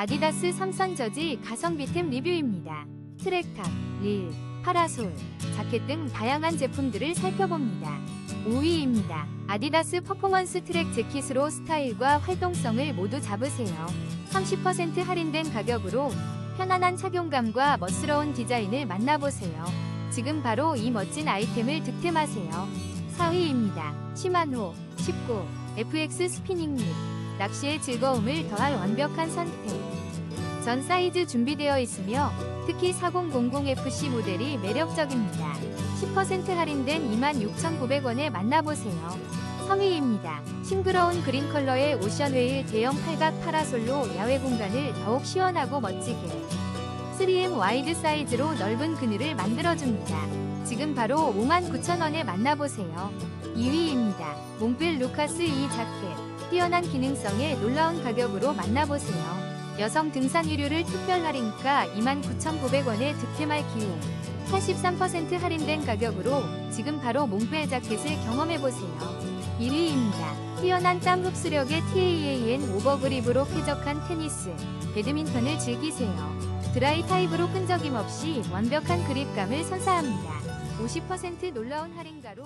아디다스 삼선 저지 가성비템 리뷰입니다. 트랙탑, 릴, 파라솔, 자켓 등 다양한 제품들을 살펴봅니다. 5위입니다. 아디다스 퍼포먼스 트랙 재킷으로 스타일과 활동성을 모두 잡으세요. 30% 할인된 가격으로 편안한 착용감과 멋스러운 디자인을 만나보세요. 지금 바로 이 멋진 아이템을 득템하세요. 4위입니다. 시마노 19 FX 스피닝 립 낚시의 즐거움을 더할 완벽한 선택. 전 사이즈 준비되어 있으며 특히 4000FC 모델이 매력적입니다. 10% 할인된 26,900원에 만나보세요. 3위입니다. 싱그러운 그린 컬러의 오션 웨일 대형 팔각 파라솔로 야외 공간을 더욱 시원하고 멋지게 3M 와이드 사이즈로 넓은 그늘을 만들어줍니다. 지금 바로 59,000원에 만나보세요. 2위입니다. 몽필 루카스 이 자켓 뛰어난 기능성에 놀라운 가격으로 만나보세요. 여성 등산 의류를 특별 할인가 29,900원에 득템할 기회 83% 할인된 가격으로 지금 바로 몽벨 자켓을 경험해보세요. 1위입니다. 뛰어난 땀 흡수력의 TAAN 오버그립으로 쾌적한 테니스, 배드민턴을 즐기세요. 드라이 타입으로 끈적임 없이 완벽한 그립감을 선사합니다. 50% 놀라운 할인가로